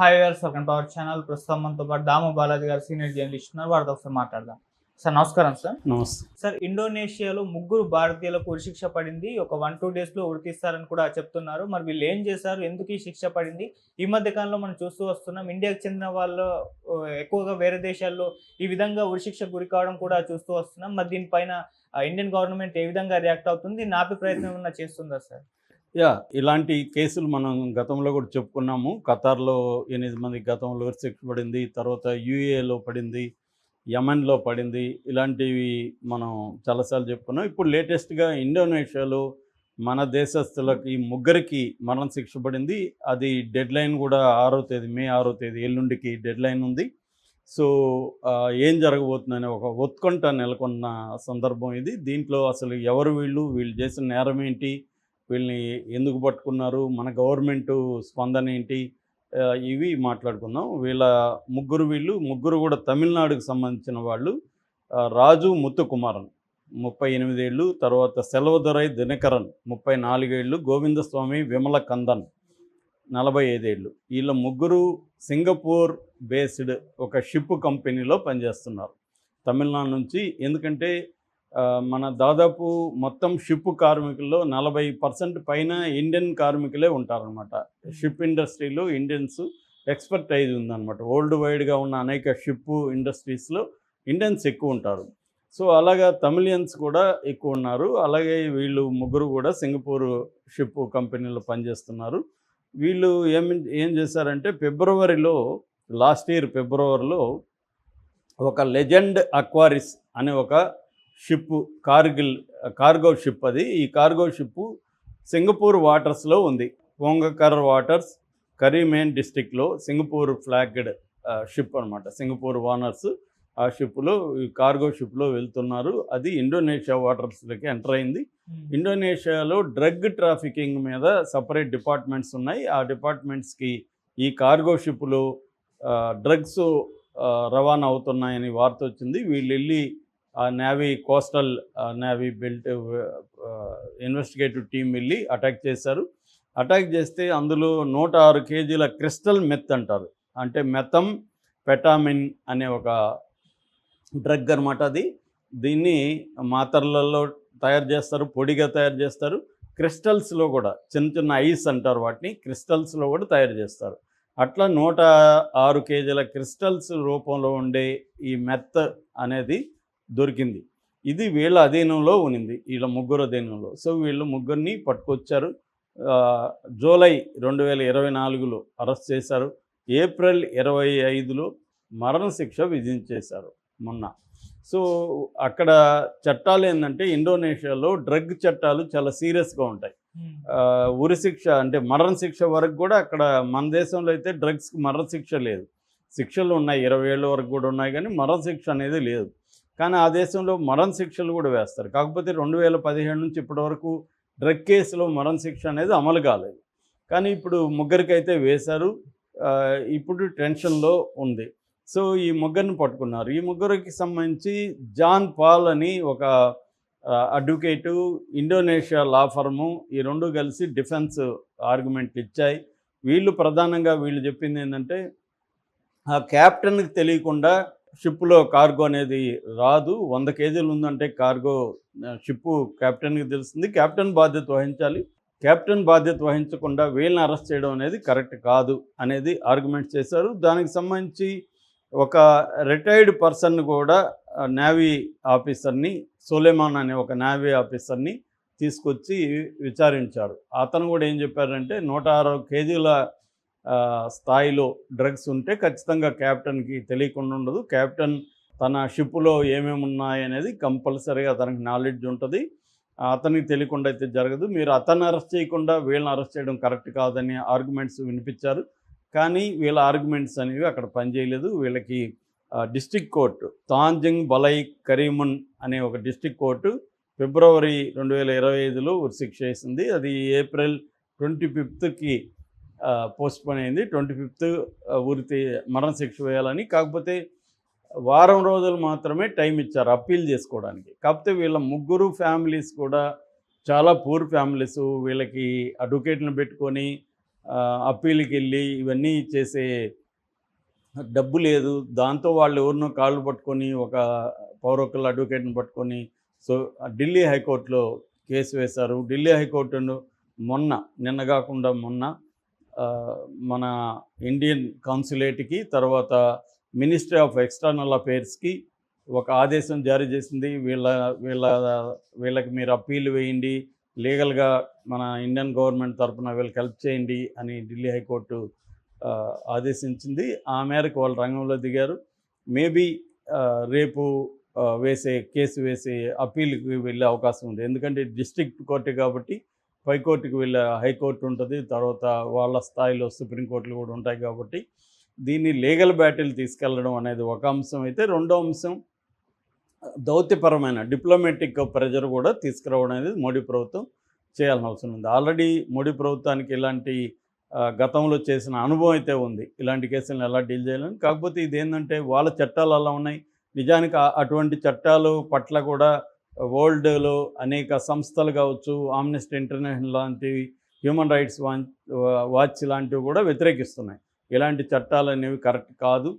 Hi గారు second power channel ప్రస్తుతం మనతో పాటు దాము బాలాజీ గారు సీనియర్ జర్నలిస్ట్ ఉన్నారు. వారితో ఒకసారి మాట్లాడదాం. సార్ నమస్కారం సార్. నమస్తే. సార్ ఇండోనేషియాలో ముగ్గురు భారతీయులకు ఉరి శిక్ష పడింది. ఒక వన్ టూ డేస్లో ఉరి తీస్తారని కూడా చెప్తున్నారు. మరి వీళ్ళు ఏం చేశారు? ఎందుకు ఈ శిక్ష పడింది? ఈ మధ్య కాలంలో మనం చూస్తూ వస్తున్నాం. ఇండియాకి చెందిన వాళ్ళు ఎక్కువగా వేరే దేశాల్లో ఈ విధంగా ఉరి శిక్షకు గురి కావడం కూడా చూస్తూ వస్తున్నాం. మరి దీనిపైన ఇండియన్ గవర్నమెంట్ ఏ విధంగా రియాక్ట్ అవుతుంది? ఆపే ప్రయత్నం ఏమన్నా చేస్తుందా సార్? యా ఇలాంటి కేసులు మనం గతంలో కూడా చెప్పుకున్నాము. ఖతార్లో ఎనిమిది మంది గతంలో ఉరి శిక్ష పడింది తర్వాత యూఏలో పడింది యమన్లో పడింది ఇలాంటివి మనం చాలాసార్లు చెప్పుకున్నాం. ఇప్పుడు లేటెస్ట్గా ఇండోనేషియాలో మన దేశస్థులకి ముగ్గురికి మరణ శిక్ష పడింది. అది డెడ్ లైన్ కూడా ఆరో తేదీ మే ఆరో తేదీ ఎల్లుండికి డెడ్ లైన్ ఉంది. సో ఏం జరగబోతుందనే ఒక ఉత్కంఠ నెలకొన్న సందర్భం ఇది. దీంట్లో అసలు ఎవరు వీళ్ళు వీళ్ళు చేసిన నేరం ఏంటి వీళ్ళని ఎందుకు పట్టుకున్నారు? మన గవర్నమెంట్ స్పందన ఏంటి? ఇవి మాట్లాడుకుందాం. వీళ్ళ ముగ్గురు వీళ్ళు ముగ్గురు కూడా తమిళనాడుకు సంబంధించిన వాళ్ళు రాజు ముత్తుకుమారన్ ముప్పై ఎనిమిదేళ్ళు తర్వాత సెలవుదొరై దినకరన్ ముప్పై నాలుగేళ్ళు గోవిందస్వామి విమల కందన్ నలభై ఐదేళ్ళు. వీళ్ళ ముగ్గురు సింగపూర్ బేస్డ్ ఒక షిప్ కంపెనీలో పనిచేస్తున్నారు. తమిళనాడు నుంచి ఎందుకంటే మన దాదాపు మొత్తం షిప్ కార్మికుల్లో నలభై పర్సెంట్ పైన ఇండియన్ కార్మికులే ఉంటారనమాట షిప్ ఇండస్ట్రీలో ఇండియన్స్ ఎక్స్పర్టైజ్ ఉందన్నమాట. వరల్డ్ వైడ్గా ఉన్న అనేక షిప్ ఇండస్ట్రీస్లో ఇండియన్స్ ఎక్కువ ఉంటారు. సో అలాగా తమిళియన్స్ కూడా ఎక్కువ ఉన్నారు. అలాగే వీళ్ళు ముగ్గురు కూడా సింగపూర్ షిప్ కంపెనీలో పనిచేస్తున్నారు. వీళ్ళు ఏం ఏం చేశారంటే ఫిబ్రవరిలో లాస్ట్ ఇయర్ ఫిబ్రవరిలో ఒక లెజెండ్ అక్వారిస్ అనే ఒక షిప్ కార్గిల్ కార్గో షిప్ అది. ఈ కార్గో షిప్ సింగపూర్ వాటర్స్లో ఉంది. పొంగకర్ వాటర్స్ కరీమేన్ డిస్టిక్లో సింగపూర్ ఫ్లాగ్డ్ షిప్ అనమాట సింగపూర్ వానర్స్ ఆ షిప్లో ఈ కార్గో షిప్లో వెళ్తున్నారు. అది ఇండోనేషియా వాటర్స్లోకి ఎంటర్ అయింది. ఇండోనేషియాలో డ్రగ్ ట్రాఫికింగ్ మీద సపరేట్ డిపార్ట్మెంట్స్ ఉన్నాయి. ఆ డిపార్ట్మెంట్స్కి ఈ కార్గో షిప్లో డ్రగ్స్ రవాణా అవుతున్నాయని వార్త వచ్చింది. వీళ్ళు వెళ్ళి navy coastal navy belt investigative team వెళ్ళి అటాక్ చేశారు. అటాక్ చేస్తే అందులో నూట ఆరు కేజీల క్రిస్టల్ మెత్ అంటారు. అంటే మెథం పెటామిన్ అనే ఒక డ్రగ్ అనమాట అది. దీన్ని మాత్రలలో తయారు చేస్తారు పొడిగా తయారు చేస్తారు. క్రిస్టల్స్లో కూడా చిన్న చిన్న ఐస్ అంటారు వాటిని క్రిస్టల్స్లో కూడా తయారు చేస్తారు. అట్లా నూట ఆరు కేజీల క్రిస్టల్స్ రూపంలో ఉండే ఈ మెత్ అనేది దొరికింది. ఇది వీళ్ళ అధీనంలో ఉనింది వీళ్ళ ముగ్గురు అధీనంలో. సో వీళ్ళు ముగ్గురిని పట్టుకొచ్చారు. జూలై రెండు వేల ఇరవై నాలుగులో అరెస్ట్ చేశారు. ఏప్రిల్ ఇరవై ఐదులో మరణశిక్ష విధించేశారు మొన్న. సో అక్కడ చట్టాలు ఏంటంటే ఇండోనేషియాలో డ్రగ్ చట్టాలు చాలా సీరియస్గా ఉంటాయి. ఆ, ఉరి శిక్ష అంటే మరణ శిక్ష వరకు కూడా అక్కడ మన దేశంలో అయితే డ్రగ్స్కి మరణ శిక్ష లేదు. శిక్షలు ఉన్నాయి ఇరవై ఏళ్ళ వరకు కూడా ఉన్నాయి కానీ మరణ శిక్ష అనేది లేదు. కానీ ఆ దేశంలో మరణ శిక్షలు కూడా వేస్తారు. కాకపోతే రెండు వేల పదిహేడు నుంచి ఇప్పటి వరకు డ్రగ్ కేసులో మరణ శిక్ష అనేది అమలు కాలేదు. కానీ ఇప్పుడు ముగ్గురికైతే వేశారు. ఇప్పుడు టెన్షన్లో ఉంది. సో ఈ ముగ్గురిని పట్టుకున్నారు. ఈ ముగ్గురికి సంబంధించి జాన్ పాల్ అని ఒక అడ్వకేటు ఇండోనేషియా లా ఫర్ము ఈ రెండు కలిసి డిఫెన్స్ ఆర్గ్యుమెంట్ ఇచ్చాయి. వీళ్ళు ప్రధానంగా వీళ్ళు చెప్పింది ఏంటంటే ఆ క్యాప్టెన్కి తెలియకుండా షిప్లో కార్గో అనేది రాదు. వంద కేజీలు ఉందంటే కార్గో షిప్ షిప్పు క్యాప్టెన్కి తెలుస్తుంది. క్యాప్టెన్ బాధ్యత వహించాలి. క్యాప్టెన్ బాధ్యత వహించకుండా వీళ్ళని అరెస్ట్ చేయడం అనేది కరెక్ట్ కాదు అనేది ఆర్గ్యుమెంట్ చేశారు. దానికి సంబంధించి ఒక రిటైర్డ్ పర్సన్ కూడా నేవీ ఆఫీసర్ని సోలేమాన్ అనే ఒక నేవీ ఆఫీసర్ని తీసుకొచ్చి విచారించారు. అతను కూడా ఏం చెప్పారంటే నూట అరవై కేజీల స్థాయిలో డ్రగ్స్ ఉంటే ఖచ్చితంగా క్యాప్టెన్కి తెలియకుండా ఉండదు. క్యాప్టెన్ తన షిప్లో ఏమేమి ఉన్నాయి అనేది కంపల్సరీగా అతనికి నాలెడ్జ్ ఉంటుంది. అతనికి తెలియకుండా అయితే జరగదు. మీరు అతన్ని అరెస్ట్ చేయకుండా వీళ్ళని అరెస్ట్ చేయడం కరెక్ట్ కాదని ఆర్గ్యుమెంట్స్ వినిపించారు. కానీ వీళ్ళ ఆర్గ్యుమెంట్స్ అనేవి అక్కడ పనిచేయలేదు. వీళ్ళకి డిస్టిక్ కోర్టు తాంజింగ్ బలై కరీమున్ అనే ఒక డిస్టిక్ కోర్టు ఫిబ్రవరి రెండు వేల ఇరవై ఐదులో ఉరిశిక్ష వేసింది. అది ఏప్రిల్ ట్వంటీ ఫిఫ్త్కి పోస్ట్ పోన్ అయింది. ట్వంటీ ఫిఫ్త్ ఊరితే మరణశిక్ష వేయాలని. కాకపోతే వారం రోజులు మాత్రమే టైం ఇచ్చారు అప్పీల్ చేసుకోవడానికి. కాకపోతే వీళ్ళ ముగ్గురు ఫ్యామిలీస్ కూడా చాలా పూర్ ఫ్యామిలీస్ వీళ్ళకి అడ్వకేట్లను పెట్టుకొని అప్పీల్కి వెళ్ళి ఇవన్నీ చేసే డబ్బు లేదు. దాంతో వాళ్ళు ఎవరినో కాళ్ళు పట్టుకొని ఒక పౌరకుల అడ్వకేట్ని పట్టుకొని సో ఢిల్లీ హైకోర్టులో కేసు వేశారు. ఢిల్లీ హైకోర్టును మొన్న నిన్న కాకుండా మొన్న మన ఇండియన్ కాన్సులేట్కి తర్వాత మినిస్ట్రీ ఆఫ్ ఎక్స్టర్నల్ అఫైర్స్కి ఒక ఆదేశం జారీ చేసింది. వీళ్ళ వీళ్ళ వీళ్ళకి మీరు అప్పీల్ వేయండి. లీగల్గా మన ఇండియన్ గవర్నమెంట్ తరఫున వీళ్ళకి హెల్ప్ చేయండి అని ఢిల్లీ హైకోర్టు ఆదేశించింది. ఆ మేరకు వాళ్ళు రంగంలో దిగారు. మేబీ రేపు వేసే కేసు వేసే అప్పీల్కి వెళ్ళే అవకాశం ఉంది. ఎందుకంటే డిస్ట్రిక్ట్ కోర్టు కాబట్టి పైకోర్టుకి వెళ్ళే హైకోర్టు ఉంటుంది. తర్వాత వాళ్ళ స్థాయిలో సుప్రీంకోర్టులు కూడా ఉంటాయి కాబట్టి దీన్ని లీగల్ బ్యాటిల్ తీసుకెళ్ళడం అనేది ఒక అంశం. అయితే రెండో అంశం దౌత్యపరమైన డిప్లొమాటిక్ ప్రెజర్ కూడా తీసుకురావడం అనేది మోడీ ప్రభుత్వం చేయాల్సిన అవసరం ఉంది. ఆల్రెడీ మోడీ ప్రభుత్వానికి ఇలాంటి గతంలో చేసిన అనుభవం అయితే ఉంది. ఇలాంటి కేసులను ఎలా డీల్ చేయాలని. కాకపోతే ఇది ఏంటంటే వాళ్ళ చట్టాలు అలా ఉన్నాయి. నిజానికి అటువంటి చట్టాలు పట్ల కూడా వరల్డ్లో అనేక సంస్థలు కావచ్చు ఆమ్నెస్టీ ఇంటర్నేషనల్ లాంటివి హ్యూమన్ రైట్స్ వాచ్ వాచ్ లాంటివి కూడా వ్యతిరేకిస్తున్నాయి. ఇలాంటి చట్టాలు అనేవి కరెక్ట్ కాదు.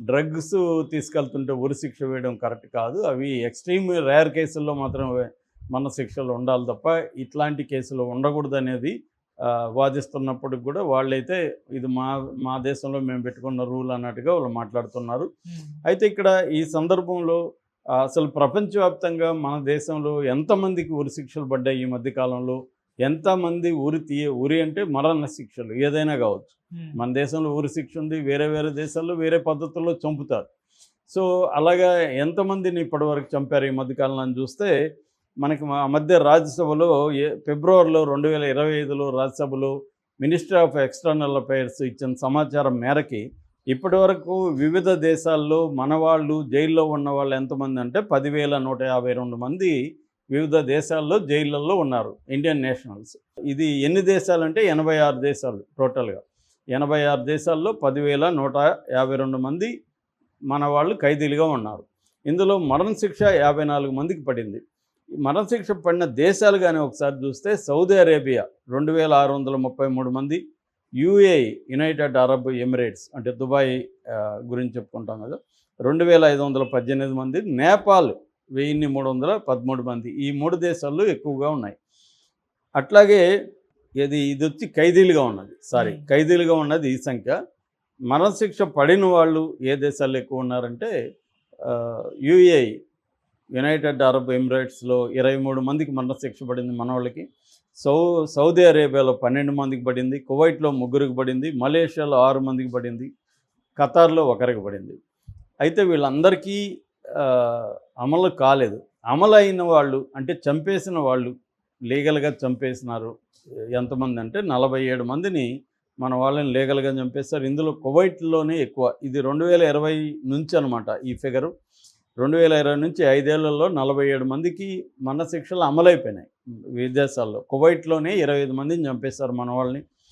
డ్రగ్స్ తీసుకెళ్తుంటే ఉరి శిక్ష వేయడం కరెక్ట్ కాదు. అవి ఎక్స్ట్రీమ్ రేర్ కేసుల్లో మాత్రమే మన శిక్షలు ఉండాలి తప్ప ఇట్లాంటి కేసులు ఉండకూడదు అనేది వాదిస్తున్నప్పటికి కూడా వాళ్ళైతే ఇది మా మా దేశంలో మేము పెట్టుకున్న రూల్ అన్నట్టుగా వాళ్ళు మాట్లాడుతున్నారు. అయితే ఇక్కడ ఈ సందర్భంలో అసలు ప్రపంచవ్యాప్తంగా మన దేశంలో ఎంతమందికి ఉరి శిక్షలు పడ్డాయి ఈ మధ్య కాలంలో? ఎంతమంది ఉరి తీయ ఉరి అంటే మరణ శిక్షలు ఏదైనా కావచ్చు. మన దేశంలో ఊరి శిక్ష ఉంది వేరే వేరే దేశాల్లో వేరే పద్ధతుల్లో చంపుతారు. సో అలాగా ఎంతమందిని ఇప్పటివరకు చంపారు ఈ మధ్యకాలంలో అని చూస్తే మనకి మా మధ్య రాజ్యసభలో ఫిబ్రవరిలో రెండు వేల ఇరవై ఐదులో రాజ్యసభలో మినిస్ట్రీ ఆఫ్ ఎక్స్టర్నల్ అఫైర్స్ ఇచ్చిన సమాచారం మేరకి ఇప్పటివరకు వివిధ దేశాల్లో మనవాళ్ళు జైల్లో ఉన్న వాళ్ళు ఎంతమంది అంటే పదివేల నూట యాభై రెండు మంది వివిధ దేశాల్లో జైళ్ళల్లో ఉన్నారు ఇండియన్ నేషనల్స్ ఇది ఎన్ని దేశాలు అంటే ఎనభై ఆరు దేశాలు టోటల్గా. ఎనభై ఆరు దేశాల్లో పదివేల నూట యాభై రెండు మంది మన వాళ్ళు ఖైదీలుగా ఉన్నారు. ఇందులో మరణశిక్ష యాభై నాలుగు మందికి పడింది. మరణశిక్ష పడిన దేశాలు కానీ ఒకసారి చూస్తే సౌదీ అరేబియా రెండు వేల ఆరు వందల ముప్పై మూడు మంది యుఏఈ యునైటెడ్ అరబ్ ఎమిరేట్స్ అంటే దుబాయ్ గురించి చెప్పుకుంటాం కదా. రెండు వేల ఐదు వందల పద్దెనిమిది మంది నేపాల్ వెయ్యిన్ని మూడు వందల పదమూడు మంది ఈ మూడు దేశాల్లో ఎక్కువగా ఉన్నాయి. అట్లాగే ఇది ఇది వచ్చి ఖైదీలుగా ఉన్నది. సారీ. ఖైదీలుగా ఉన్నది ఈ సంఖ్య. మరణశిక్ష పడిన వాళ్ళు ఏ దేశాల్లో ఎక్కువ ఉన్నారంటే యుఏఈ యునైటెడ్ అరబ్ ఎమిరేట్స్లో ఇరవై మూడు మందికి మరణశిక్ష పడింది మన వాళ్ళకి సౌ సౌదీ అరేబియాలో పన్నెండు మందికి పడింది కువైట్లో ముగ్గురికి పడింది మలేషియాలో ఆరు మందికి పడింది ఖతార్లో ఒకరికి పడింది. అయితే వీళ్ళందరికీ అమలు కాలేదు. అమలు అయిన వాళ్ళు అంటే చంపేసిన వాళ్ళు లీగల్గా చంపేసినారు ఎంతమంది అంటే నలభై ఏడు మందిని మన వాళ్ళని లీగల్గా చంపేస్తారు. ఇందులో కువైట్లోనే ఎక్కువ. ఇది రెండు వేల ఇరవై నుంచి అనమాట ఈ ఫిగరు. రెండు వేల ఇరవై నుంచి ఐదేళ్ళలో నలభై ఏడు మందికి మన శిక్షలు అమలైపోయినాయి. విదేశాల్లో. కువైట్లోనే ఇరవై ఐదు మందిని చంపేస్తారు మన వాళ్ళని